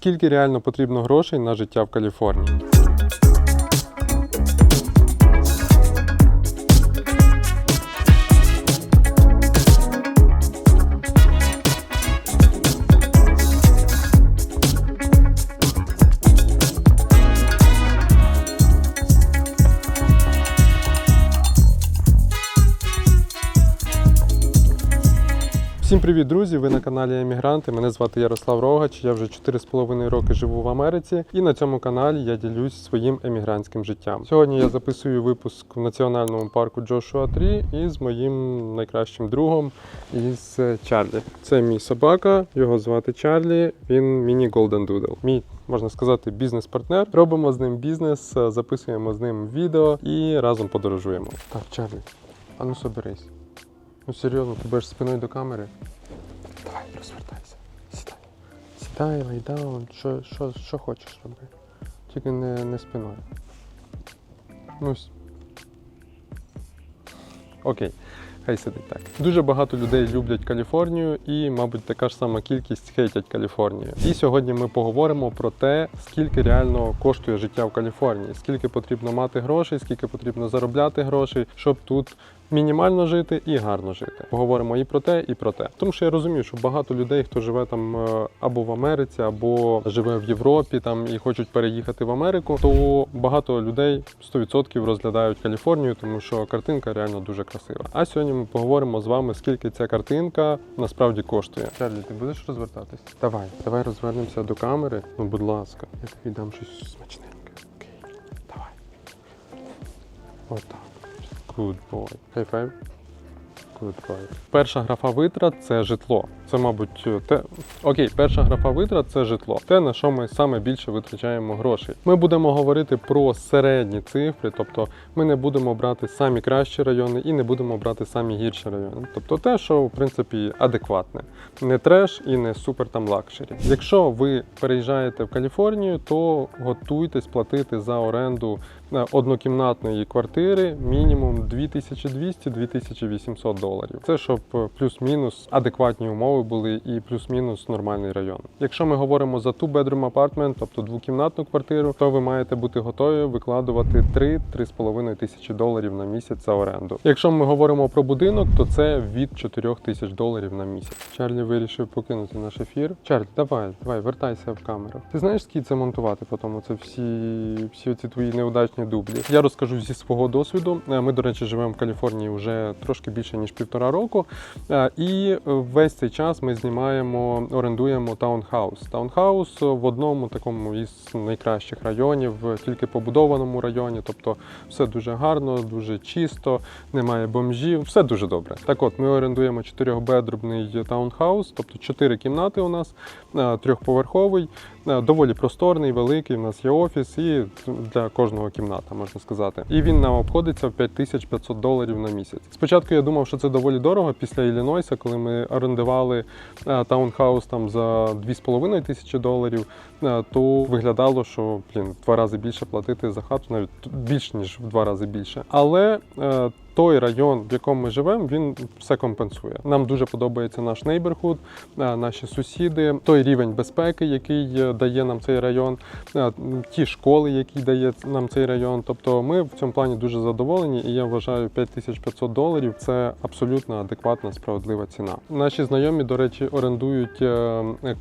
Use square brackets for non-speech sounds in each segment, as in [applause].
Скільки реально потрібно грошей на життя в Каліфорнії? Привіт, друзі! Ви на каналі Емігранти. Мене звати Ярослав Рогач. Я вже 4,5 роки живу в Америці, і на цьому каналі я ділюсь своїм емігрантським життям. Сьогодні я записую випуск в національному парку Джошуа 3 із моїм найкращим другом із Чарлі. Це мій собака, його звати Чарлі. Він міні Golden Doodle. Мій можна сказати, бізнес-партнер. Робимо з ним бізнес, записуємо з ним відео і разом подорожуємо. Так, Чарлі, а ну соберись. Ну серйозно, ти будеш спиною до камери. Давай, розвертайся. Сідай. Сідай, лайдаун, що, що, що хочеш роби. Тільки не, не спиною. Ну. Окей. Хай сидить так. Дуже багато людей люблять Каліфорнію і, мабуть, така ж сама кількість хейтять Каліфорнію. І сьогодні ми поговоримо про те, скільки реально коштує життя в Каліфорнії, скільки потрібно мати грошей, скільки потрібно заробляти грошей, щоб тут мінімально жити і гарно жити. Поговоримо і про те, і про те. Тому що я розумію, що багато людей, хто живе там е, або в Америці, або живе в Європі там і хочуть переїхати в Америку, то багато людей 100% розглядають Каліфорнію, тому що картинка реально дуже красива. А сьогодні ми поговоримо з вами, скільки ця картинка насправді коштує. Чарлі, ти будеш розвертатись? Давай, давай розвернемося до камери. Ну, будь ласка, я тобі дам щось смачненьке. Окей, давай. Отак. Good boy. High five. Good boy. Перша графа витрат це житло. Це, мабуть, те. Окей, перша графа витрат це житло. Те, на що ми саме більше витрачаємо грошей. Ми будемо говорити про середні цифри, тобто ми не будемо брати самі кращі райони і не будемо брати самі гірші райони. Тобто те, що в принципі адекватне. Не треш і не супер там лакшері. Якщо ви переїжджаєте в Каліфорнію, то готуйтесь платити за оренду е, однокімнатної квартири мінімум 2200-2800 доларів. Це щоб е, плюс-мінус адекватні умови були і плюс-мінус нормальний район. Якщо ми говоримо за two bedroom apartment, тобто двокімнатну квартиру, то ви маєте бути готові викладувати 3-3,5 тисячі доларів на місяць за оренду. Якщо ми говоримо про будинок, то це від 4 тисяч доларів на місяць. Чарлі вирішив покинути наш ефір. Чарлі, давай, давай, вертайся в камеру. Ти знаєш, скільки це монтувати потім? Це всі, всі ці твої неудачні дублі. Я розкажу зі свого досвіду. Е, Ми, до речі, живемо в Каліфорнії вже трошки більше ніж півтора року. Е, І весь цей час ми знімаємо, орендуємо таунхаус. Таунхаус в одному такому із найкращих районів, тільки побудованому районі. Тобто все дуже гарно, дуже чисто, немає бомжів, все дуже добре. Так от, ми орендуємо чотирьохбедрубний таунхаус, тобто чотири кімнати у нас, е, трьохповерховий, доволі просторний, великий. У нас є офіс і для кожного кімната, можна сказати. І він нам обходиться в 5500 доларів на місяць. Спочатку я думав, що це доволі дорого після Іллінойса, коли ми орендували е, таунхаус там за 2,5 тисячі доларів, е, то виглядало, що блін, в два рази більше платити за хату, навіть більш ніж в два рази більше. Але е, той район, в якому ми живемо, він все компенсує. Нам дуже подобається наш нейберхуд, е, наші сусіди, той рівень безпеки, який е, дає нам цей район, е, ті школи, які дає нам цей район. Тобто ми в цьому плані дуже задоволені, і я вважаю 5500 доларів це абсолютно адекватна справедлива ціна. Наші знайомі, до речі, орендують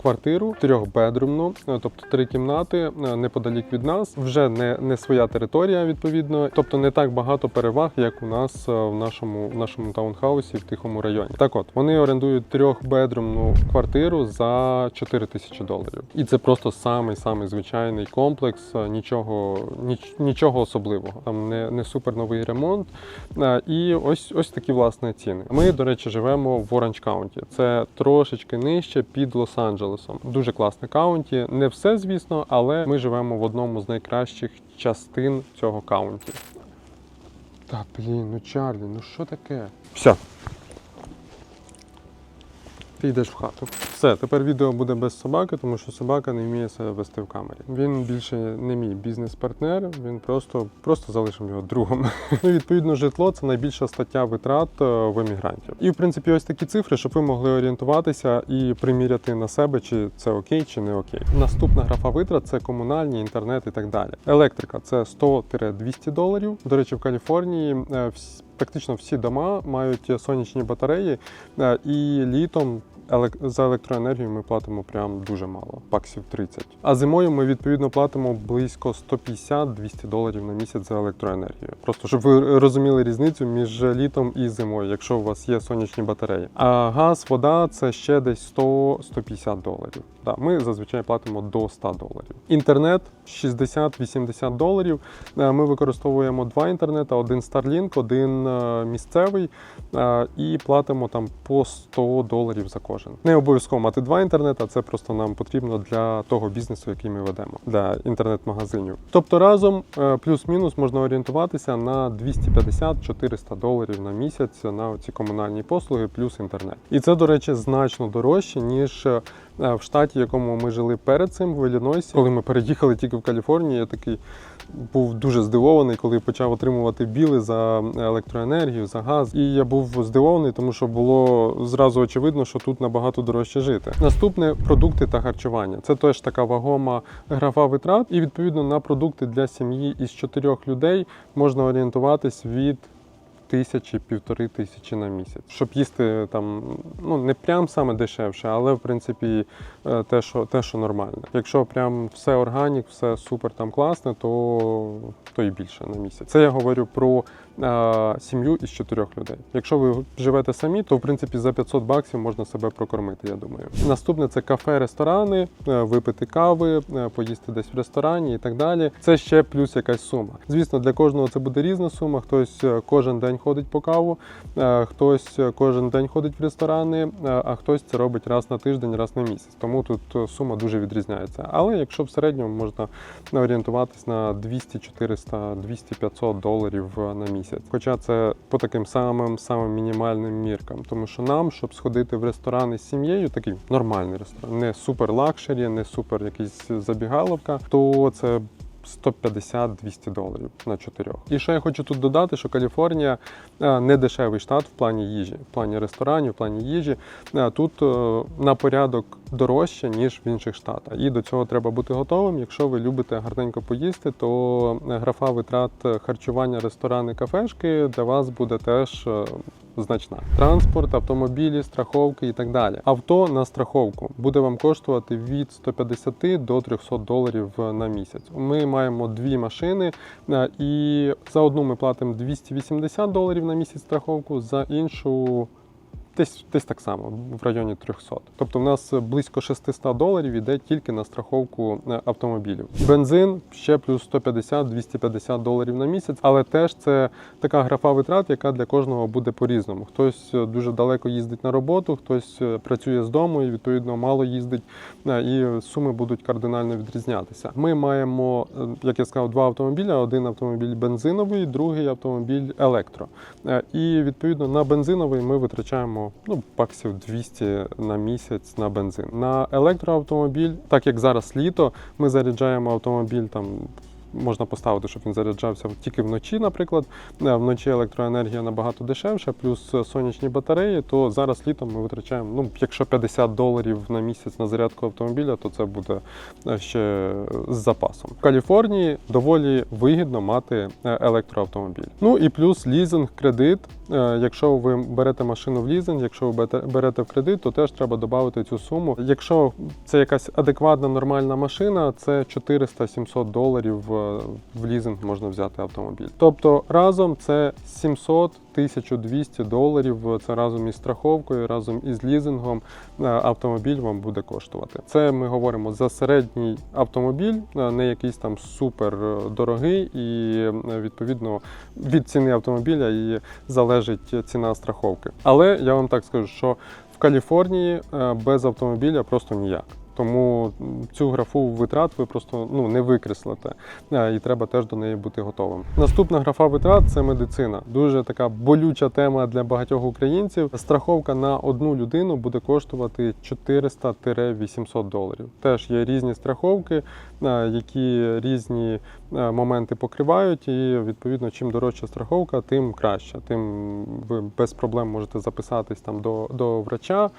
квартиру трьохбедрумну, тобто три кімнати неподалік від нас. Вже не, не своя територія, відповідно, тобто не так багато переваг, як у нас в нашому, в нашому таунхаусі в тихому районі. Так от вони орендують трьохбедрумну квартиру за 4 тисячі доларів. І це просто самий самий звичайний комплекс, е, нічого, ніч, нічого особливого. Там не, не супер новий ремонт. Е, І ось ось такі власне ціни. Ми, до речі, живемо в Оранж Каунті. Це трошечки нижче під Лос-Анджелесом. Дуже класне каунті. Не все, звісно, але ми живемо в одному з найкращих частин цього каунті. Та блін, ну Чарлі, ну що таке? Все. Ти йдеш в хату. Все, тепер відео буде без собаки, тому що собака не вміє себе вести в камері. Він більше не мій бізнес-партнер, він просто, просто залишив його другом. [laughs] Ну, відповідно, житло це найбільша стаття витрат е, в емігрантів. І в принципі, ось такі цифри, щоб ви могли орієнтуватися і приміряти на себе, чи це окей, чи не окей. Наступна графа витрат це комунальні, інтернет і так далі. Електрика це 100-200 доларів. До речі, в Каліфорнії е, практично всі дома мають сонячні батареї, е, і літом за електроенергію ми платимо прям дуже мало, баксів 30. А зимою ми відповідно платимо близько 150-200 доларів на місяць за електроенергію. Просто щоб ви розуміли різницю між літом і зимою, якщо у вас є сонячні батареї. А газ, вода це ще десь 100-150 доларів. Да, ми зазвичай платимо до 100 доларів. Інтернет 60-80 доларів. Е, Ми використовуємо два інтернети: один Starlink, один е, місцевий, е, і платимо там по 100 доларів за кожен. Не обов'язково мати два інтернети, це просто нам потрібно для того бізнесу, який ми ведемо, для інтернет-магазинів. Тобто разом плюс-мінус можна орієнтуватися на 250-400 доларів на місяць на ці комунальні послуги, плюс інтернет. І це, до речі, значно дорожче, ніж в штаті, в якому ми жили перед цим, в Іллінойсі. Коли ми переїхали тільки в Каліфорнію, я такий був дуже здивований, коли почав отримувати біли за електроенергію, за газ. І я був здивований, тому що було зразу очевидно, що тут набагато дорожче жити. Наступне продукти та харчування. Це теж така вагома графа витрат. І відповідно на продукти для сім'ї із чотирьох людей можна орієнтуватись від. Тисячі, півтори тисячі на місяць, щоб їсти там, ну не прям саме дешевше, але в принципі е, те, що те, що нормально. Якщо прям все органік, все супер там класне, то, то і більше на місяць. Це я говорю про сім'ю із чотирьох людей. Якщо ви живете самі, то в принципі за 500 баксів можна себе прокормити. Я думаю. Наступне це кафе, ресторани, е, випити кави, е, поїсти десь в ресторані і так далі. Це ще плюс якась сума. Звісно, для кожного це буде різна сума. Хтось е, кожен день ходить по каву, хтось кожен день ходить в ресторани, а хтось це робить раз на тиждень, раз на місяць. Тому тут сума дуже відрізняється. Але якщо в середньому можна орієнтуватись на 200, 400, 200, 500 доларів на місяць. Хоча це по таким самим самим мінімальним міркам. Тому що нам, щоб сходити в ресторан із сім'єю, такий нормальний ресторан, не супер лакшері, не супер якийсь забігаловка, то це 150-200 доларів на чотирьох. І ще я хочу тут додати, що Каліфорнія е, не дешевий штат в плані їжі, в плані ресторанів, в плані їжі. Е, Тут е, на порядок дорожче, ніж в інших штатах. І до цього треба бути готовим. Якщо ви любите гарненько поїсти, то графа витрат харчування, ресторани, кафешки для вас буде теж значна. Транспорт, автомобілі, страховки і так далі. Авто на страховку буде вам коштувати від 150 до 300 доларів на місяць. Ми маємо дві машини, е, і за одну ми платимо 280 доларів на місяць страховку, за іншу. Десь, десь так само, в районі 300. Тобто в нас близько 600 доларів іде тільки на страховку е, автомобілів. Бензин ще плюс 150-250 доларів на місяць, але теж це така графа витрат, яка для кожного буде по-різному. Хтось е, дуже далеко їздить на роботу, хтось е, працює з дому і відповідно мало їздить, і суми будуть кардинально відрізнятися. Ми маємо, як я сказав, два автомобілі: один автомобіль бензиновий, другий автомобіль електро. І відповідно на бензиновий ми витрачаємо ну баксів 200 на місяць на бензин. На електроавтомобіль, так як зараз літо, ми заряджаємо автомобіль там. Можна поставити, щоб він заряджався тільки вночі, наприклад. Е, Вночі електроенергія набагато дешевша, плюс сонячні батареї, то зараз літом ми витрачаємо, ну, якщо 50 доларів на місяць на зарядку автомобіля, то це буде е, ще з запасом. В Каліфорнії доволі вигідно мати е, електроавтомобіль. Ну і плюс лізинг, кредит. Якщо ви берете машину в лізинг, якщо ви берете- в кредит, то теж треба додати цю суму. Якщо це якась адекватна нормальна машина, це 400-700 доларів в лізинг можна взяти автомобіль. Тобто разом це 700 1200 доларів. Це разом із страховкою, разом із лізингом е, автомобіль вам буде коштувати. Це ми говоримо за середній автомобіль, е, не якийсь там супер е, дорогий, і відповідно від ціни автомобіля і залежить ціна страховки. Але я вам так скажу, що в Каліфорнії без автомобіля просто ніяк. Тому цю графу витрат ви просто ну не викреслите, Е, і треба теж до неї бути готовим. Наступна графа витрат це медицина. Дуже така болюча тема для багатьох українців. Страховка на одну людину буде коштувати 400-800 доларів. Теж є різні страховки, е, які різні е, моменти покривають, і відповідно, чим дорожча страховка, тим краще. Тим ви без проблем можете записатись там до, до врача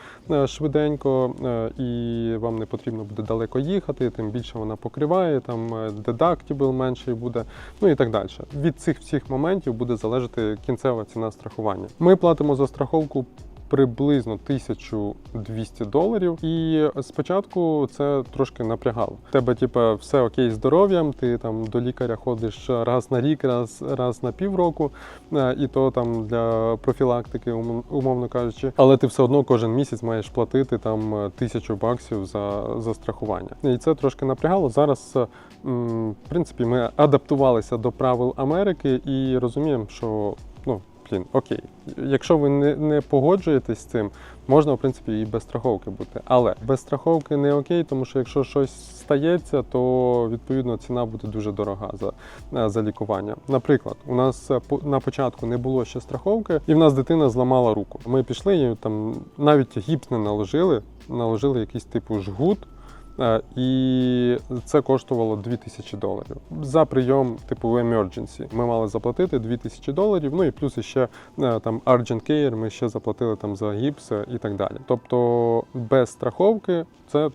швиденько, і вам не потрібно буде далеко їхати, тим більше вона покриває, там дедактібл менший буде, ну і так далі. Від цих всіх моментів буде залежати кінцева ціна страхування. Ми платимо за страховку. Приблизно 1200 доларів, і спочатку це трошки напрягало. Тебе, типу, все окей здоров'ям. Ти там до лікаря ходиш раз на рік, раз раз на півроку, е, і то там для профілактики, умовно кажучи. Але ти все одно кожен місяць маєш платити там е, тисячу баксів за, за страхування. І це трошки напрягало. Зараз, е, в принципі, ми адаптувалися до правил Америки і розуміємо, що ну. Окей, якщо ви не, не погоджуєтесь з цим, можна в принципі і без страховки бути. Але без страховки не окей, тому що якщо щось стається, то відповідно ціна буде дуже дорога за, е, за лікування. Наприклад, у нас е, на початку не було ще страховки, і в нас дитина зламала руку. Ми пішли і там навіть гіпс не наложили, наложили якийсь типу жгут. Е, І це коштувало 2000 доларів. За прийом типу emergency ми мали заплатити 2000 доларів. Ну і плюс ще е, там Urgent Care ми ще заплатили там за гіпс е, і так далі. Тобто без страховки це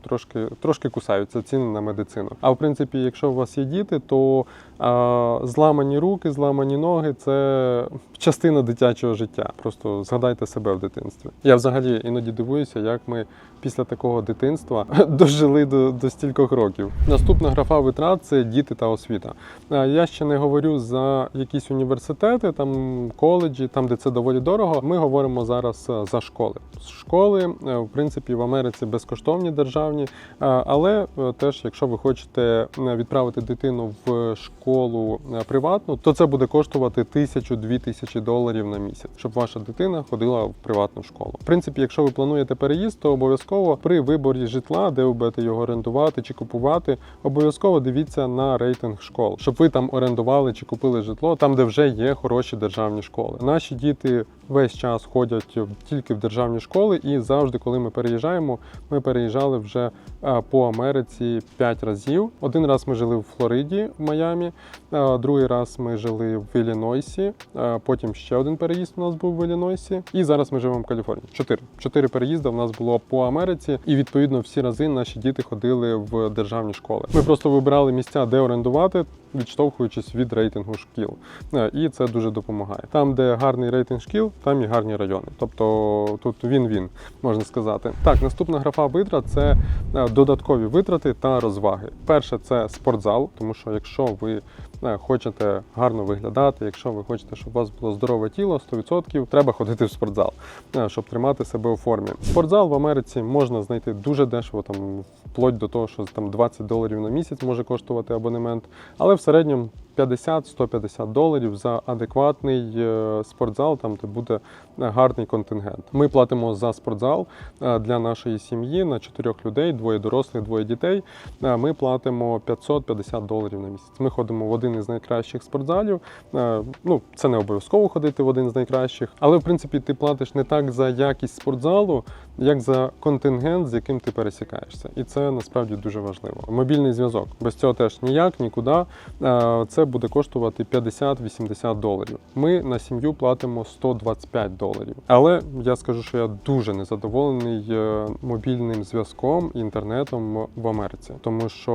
трошки, трошки кусаються ціни на медицину. А в принципі, якщо у вас є діти, то а, зламані руки, зламані ноги це частина дитячого життя. Просто згадайте себе в дитинстві. Я взагалі іноді дивуюся, як ми після такого дитинства [laughs] дожили до, до стількох років. Наступна графа витрат це діти та освіта. Я ще не говорю за якісь університети, там коледжі, там де це доволі дорого. Ми говоримо зараз е, за школи. Школи, е, в принципі, в Америці безкоштовні державні, е, але е, теж, якщо ви хочете е, відправити дитину в школу приватну, то це буде коштувати тисячу-дві тисячі доларів на місяць, щоб ваша дитина ходила в приватну школу. В принципі, якщо ви плануєте переїзд, то обов'язково при виборі житла, де ви будете його орендувати чи купувати, обов'язково дивіться на рейтинг школ, щоб ви там орендували чи купили житло там, де вже є хороші державні школи. Наші діти весь час ходять тільки в державні школи, і завжди, коли ми переїжджаємо, ми переїжджали вже е, по Америці 5 разів. Один раз ми жили в Флориді, в Майамі, е, другий раз ми жили в Іллінойсі, е, потім ще один переїзд у нас був в Іллінойсі, і зараз ми живемо в Каліфорнії. Чотири. Чотири переїзди в нас було по Америці, і відповідно всі рази наші діти ходили в державні школи. Ми просто вибирали місця, де орендувати, відштовхуючись від рейтингу шкіл. І це дуже допомагає. Там, де гарний рейтинг шкіл, там і гарні райони. Тобто тут він-він, можна сказати. Так, наступна графа витрат це е, додаткові витрати та розваги. Перше це спортзал, тому що якщо ви е, хочете гарно виглядати, якщо ви хочете, щоб у вас було здорове тіло, 100% треба ходити в спортзал, е, щоб тримати себе у формі. Спортзал в Америці можна знайти дуже дешево, там вплоть до того, що там 20 доларів на місяць може коштувати абонемент, але в середньому 50-150 доларів за адекватний е, спортзал, там де буде е, гарний контингент. Ми платимо за спортзал е, для нашої сім'ї на чотирьох людей, двоє дорослих, двоє дітей. Ми платимо 550 доларів на місяць. Ми ходимо в один із найкращих спортзалів. Ну, це не обов'язково ходити в один з найкращих, але в принципі ти платиш не так за якість спортзалу, як за контингент, з яким ти пересікаєшся. І це насправді дуже важливо. Мобільний зв'язок без цього теж ніяк, нікуди. Це буде коштувати 50-80 доларів. Ми на сім'ю платимо 125 доларів. Але я скажу, що я дуже незадоволений е, мобільним зв'язком і інтернетом в Америці, тому що,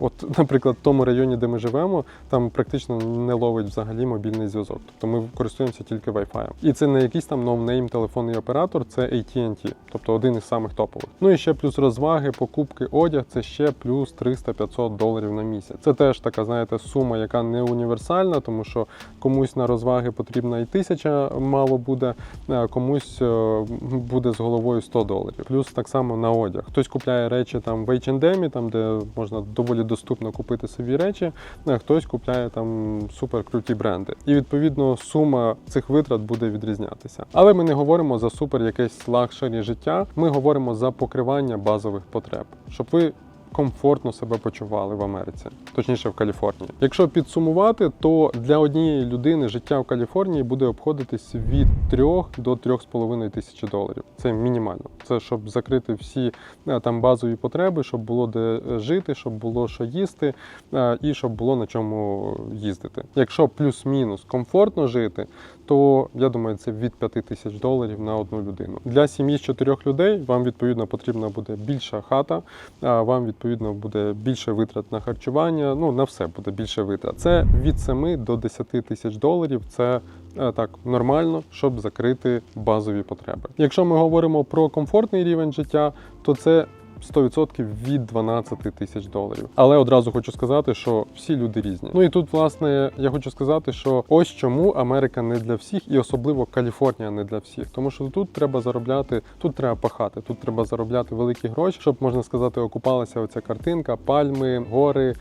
от, [laughs] наприклад, в тому районі, де ми живемо, там практично не ловить взагалі мобільний зв'язок. Тобто ми користуємося тільки Wi-Fi. І це не якийсь там ноунейм телефонний оператор, це AT&T, тобто один із самих топових. Ну і ще плюс розваги, покупки, одяг це ще плюс 300-500 доларів на місяць. Це теж така, знаєте, сума, така не універсальна, тому що комусь на розваги потрібна і тисяча мало буде, е, комусь е, буде з головою 100 доларів. Плюс так само на одяг. Хтось купляє речі там в H&M, там де можна доволі доступно купити собі речі, а хтось купляє там супер круті бренди. І відповідно сума цих витрат буде відрізнятися. Але ми не говоримо за супер якесь лакшері життя. Ми говоримо за покривання базових потреб, щоб ви. Комфортно себе почували в Америці, точніше в Каліфорнії. Якщо підсумувати, то для однієї людини життя в Каліфорнії буде обходитись від 3 до 3,5 тисячі доларів. Це мінімально. Це щоб закрити всі е, там базові потреби, щоб було де жити, щоб було що їсти, е, і щоб було на чому їздити. Якщо плюс-мінус комфортно жити, то я думаю, це від 5 тисяч доларів на одну людину. Для сім'ї з чотирьох людей вам відповідно потрібна буде більша хата, а вам відповідно буде більше витрат на харчування. Ну на все буде більше витрат. Це від 7 до 10 тисяч доларів. Це е, так нормально, щоб закрити базові потреби. Якщо ми говоримо про комфортний рівень життя, то це 100% від 12 тисяч доларів. Але одразу хочу сказати, що всі люди різні. Ну і тут, власне, я хочу сказати, що ось чому Америка не для всіх, і особливо Каліфорнія не для всіх. Тому що тут треба заробляти, тут треба пахати, тут треба заробляти великі гроші, щоб можна сказати, окупалася оця картинка, пальми, гори,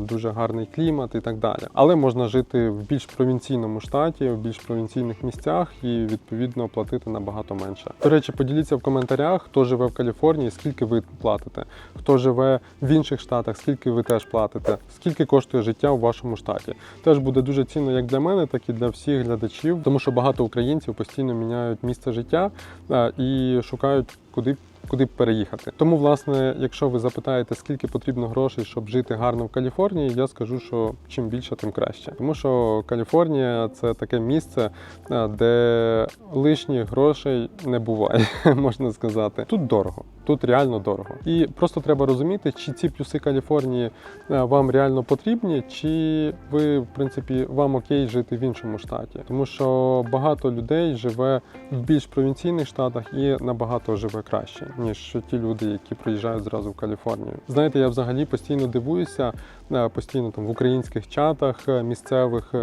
дуже гарний клімат і так далі. Але можна жити в більш провінційному штаті, в більш провінційних місцях і відповідно платити набагато менше. До речі, поділіться в коментарях, хто живе в Каліфорнії, скільки ви платите, хто живе в інших штатах, скільки ви теж платите, скільки коштує життя у вашому штаті. Теж буде дуже цінно як для мене, так і для всіх глядачів, тому що багато українців постійно міняють місце життя е, і шукають куди. Куди переїхати. Тому, власне, якщо ви запитаєте, скільки потрібно грошей, щоб жити гарно в Каліфорнії, я скажу, що чим більше, тим краще. Тому що Каліфорнія це таке місце, е, де лишніх грошей не буває, [laughs] можна сказати. Тут дорого, тут реально дорого. І просто треба розуміти, чи ці плюси Каліфорнії е, вам реально потрібні, чи ви, в принципі, вам окей жити в іншому штаті. Тому що багато людей живе в більш провінційних штатах і набагато живе краще, ніж ті люди, які приїжджають зразу в Каліфорнію. Знаєте, я взагалі постійно дивуюся, е, постійно там в українських чатах е, місцевих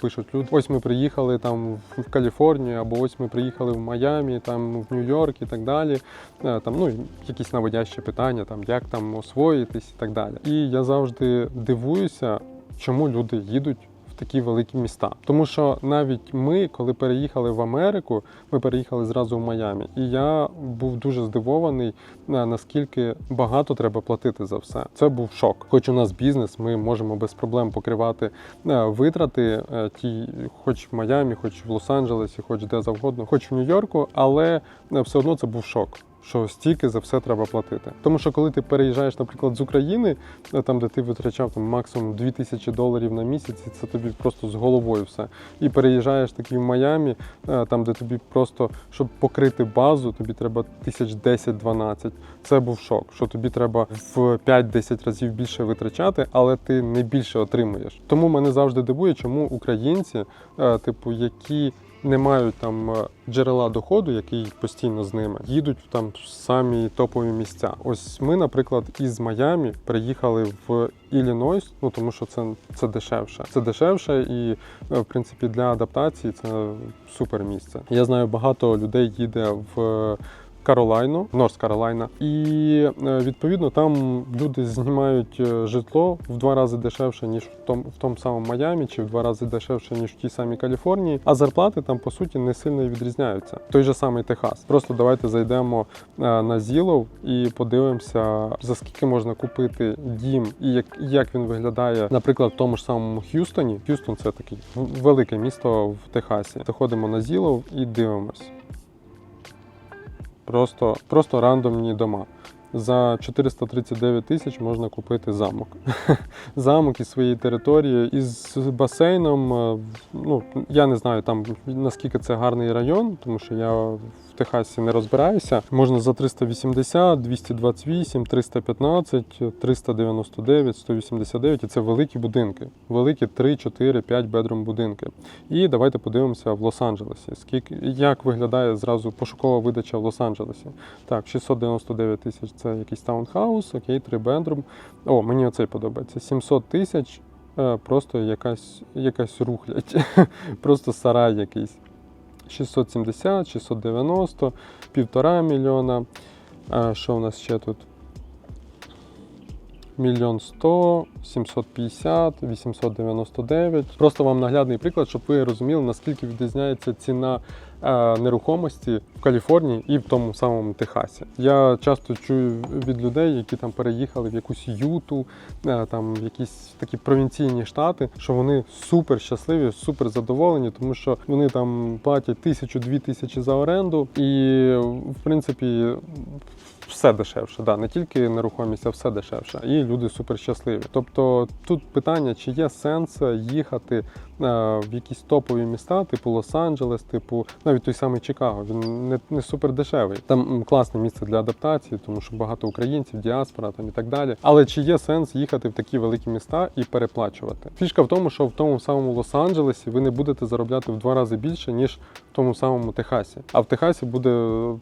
пишуть люди. Ось ми приїхали там в Каліфорнію, або ось ми приїхали в Майамі, там в Нью-Йорк і так далі. Там ну якісь наводящі питання, там як там освоїтись і так далі. І я завжди дивуюся, чому люди їдуть. в Такі великі міста, тому що навіть ми, коли переїхали в Америку, ми переїхали зразу в Майамі, і я був дуже здивований, е, наскільки багато треба платити за все. Це був шок. Хоч у нас бізнес, ми можемо без проблем покривати е, витрати, е, ті, хоч в Майамі, хоч в Лос-Анджелесі, хоч де завгодно, хоч в Нью-Йорку, але все одно це був шок. Що стільки за все треба платити. Тому що коли ти переїжджаєш, наприклад, з України, е, там де ти витрачав там максимум 2000 доларів на місяць, і це тобі просто з головою все. І переїжджаєш такий в Майамі, е, там де тобі просто, щоб покрити базу, тобі треба тисяч 10-12. Це був шок, що тобі треба в 5-10 разів більше витрачати, але ти не більше отримуєш. Тому мене завжди дивує, чому українці, е, типу, які не мають там е, джерела доходу, який постійно з ними, їдуть в там самі топові місця. Ось ми, наприклад, із Майамі приїхали в Іллінойс, ну тому що це, це дешевше. Це дешевше і, е, в принципі, для адаптації це супер місце. Я знаю, багато людей їде в. Каролайну, Норс Каролайна, і е, відповідно там люди знімають е, житло в два рази дешевше ніж в тому в тому самому Майамі, чи в два рази дешевше ніж в тій самій Каліфорнії. А зарплати там по суті не сильно відрізняються. Той же самий Техас. Просто давайте зайдемо е, на Зілов і подивимося, за скільки можна купити дім і як, як він виглядає, наприклад, в тому ж самому Х'юстоні. Х'юстон це таке велике місто в Техасі. Заходимо на Зілов і дивимось. Просто, просто рандомні дома. За 439 тисяч можна купити замок. [laughs] замок із своєї території, із басейном. е, Ну, я не знаю там наскільки це гарний район, тому що я Техасі не розбираюся. Можна за 380, 228, 315, 399, 189. І це великі будинки. Великі 3, 4, 5 бедрум будинки. І давайте подивимося в Лос-Анджелесі. Скільки як виглядає зразу пошукова видача в Лос-Анджелесі? Так, 699 тисяч це якийсь таунхаус, окей, 3 бедрум. О, мені оцей подобається. 700 тисяч е, просто якась, якась рухлядь, [laughs] просто сарай якийсь. 670, 690, півтора мільйона. А що в нас ще тут? Мільйон сто, 750, 899. Просто вам наглядний приклад, щоб ви розуміли, наскільки відрізняється ціна нерухомості в Каліфорнії і в тому самому Техасі. Я часто чую від людей, які там переїхали в якусь Юту, е, там в якісь такі провінційні штати, що вони супер щасливі, супер задоволені, тому що вони там платять тисячу-дві тисячі за оренду, і в принципі все дешевше. Да, не тільки нерухомість, а все дешевше. І люди супер щасливі. Тобто тут питання, чи є сенс їхати е, в якісь топові міста, типу Лос-Анджелес, типу навіть той самий Чикаго. Він не, не супер дешевий. Там класне місце для адаптації, тому що багато українців, діаспора там і так далі. Але чи є сенс їхати в такі великі міста і переплачувати? Фішка в тому, що в тому самому Лос-Анджелесі ви не будете заробляти в два рази більше, ніж в тому самому Техасі. А в Техасі буде,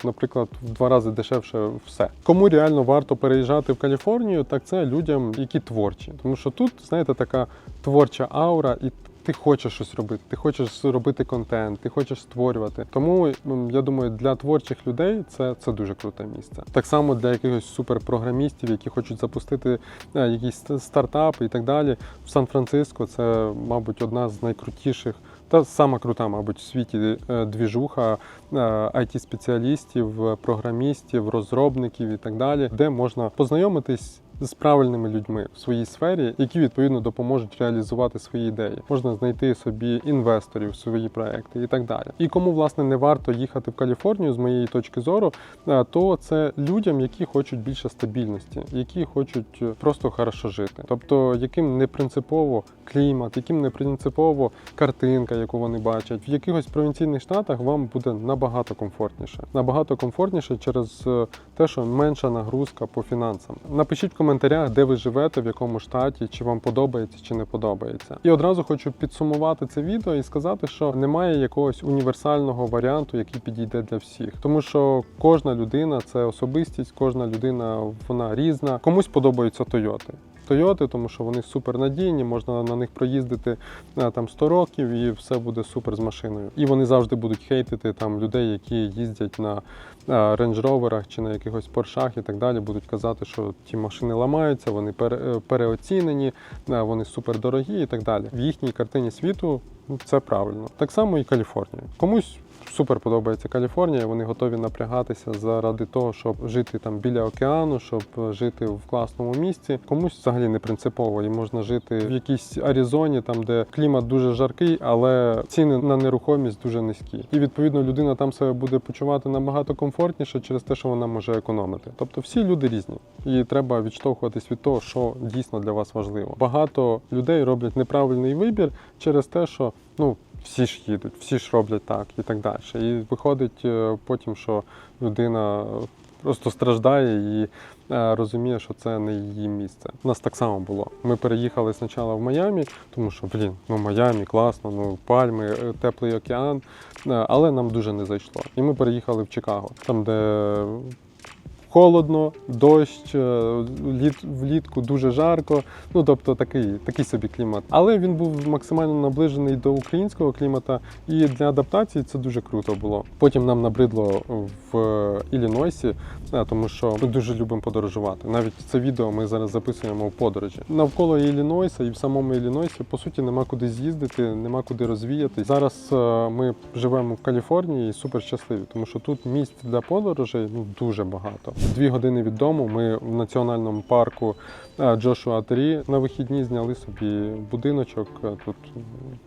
наприклад, в два рази дешевше все. Кому реально варто переїжджати в Каліфорнію, так це людям, які творчі. Тому що тут, знаєте, така творча аура, і ти хочеш щось робити, ти хочеш робити контент, ти хочеш створювати. Тому я думаю, для творчих людей це, це дуже круте місце. Так само для якихось суперпрограмістів, які хочуть запустити е, якісь стартапи і так далі. В Сан-Франциско це, мабуть, одна з найкрутіших. Та сама крута, мабуть, в світі е, двіжуха it спеціалістів, е, програмістів, розробників і так далі, де можна познайомитись з правильними людьми в своїй сфері, які відповідно допоможуть реалізувати свої ідеї. Можна знайти собі інвесторів в свої проекти і так далі. І кому власне не варто їхати в Каліфорнію, з моєї точки зору, е, то це людям, які хочуть більше стабільності, які хочуть е, просто хорошо жити. Тобто, яким не принципово клімат, яким не принципово картинка, яку вони бачать, в якихось провінційних штатах вам буде набагато комфортніше. Набагато комфортніше через е, те, що менша нагрузка по фінансам. Напишіть в коментарях, де ви живете, в якому штаті, чи вам подобається, чи не подобається. І одразу хочу підсумувати це відео і сказати, що немає якогось універсального варіанту, який підійде для всіх, тому що кожна людина це особистість, кожна людина вона різна. Комусь подобаються Тойоти. Тойоти, тому що вони супернадійні, можна на них проїздити е, там 100 років і все буде супер з машиною. І вони завжди будуть хейтити там людей, які їздять на рейндж-роверах чи на якихось поршах і так далі, будуть казати, що ті машини ламаються, вони е, переоцінені, е, вони супердорогі і так далі. В їхній картині світу ну, це правильно. Так само і Каліфорнія. Комусь супер подобається Каліфорнія. Вони готові напрягатися заради того, щоб жити там біля океану, щоб жити в класному місці. Комусь взагалі не принципово, і можна жити в якійсь Аризоні, там де клімат дуже жаркий, але ціни на нерухомість дуже низькі. І відповідно людина там себе буде почувати набагато комфортніше через те, що вона може економити. Тобто всі люди різні, і треба відштовхуватись від того, що дійсно для вас важливо. Багато людей роблять неправильний вибір через те, що ну всі ж їдуть, всі ж роблять так і так далі. І виходить е, потім, що людина просто страждає і е, розуміє, що це не її місце. У нас так само було. Ми переїхали спочатку в Майамі, тому що, блін, ну Майамі класно, ну пальми, е, теплий океан, е, але нам дуже не зайшло. І ми переїхали в Чикаго, там, де холодно, дощ, е, літ, влітку дуже жарко. Ну тобто такий, такий собі клімат. Але він був максимально наближений до українського клімата, і для адаптації це дуже круто було. Потім нам набридло в Іллінойсі, е, тому що ми дуже любимо подорожувати. Навіть це відео ми зараз записуємо в подорожі. Навколо Іллінойса і в самому Іллінойсі, по суті, нема куди з'їздити, нема куди розвіятись. Зараз е, ми живемо в Каліфорнії і супер щасливі, тому що тут місць для подорожей ну дуже багато. Дві години від дому ми в національному парку е, Джошуа Трі на вихідні зняли собі будиночок е, тут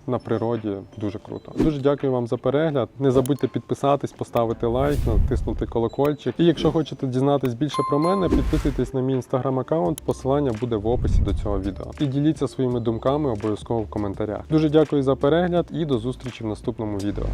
на природі. Дуже круто. Дуже дякую вам за перегляд. Не забудьте підписатись, поставити лайк, натиснути колокольчик. І якщо хочете дізнатись більше про мене, підписуйтесь на мій інстаграм-аккаунт. Посилання буде в описі до цього відео. І діліться своїми думками обов'язково в коментарях. Дуже дякую за перегляд і до зустрічі в наступному відео.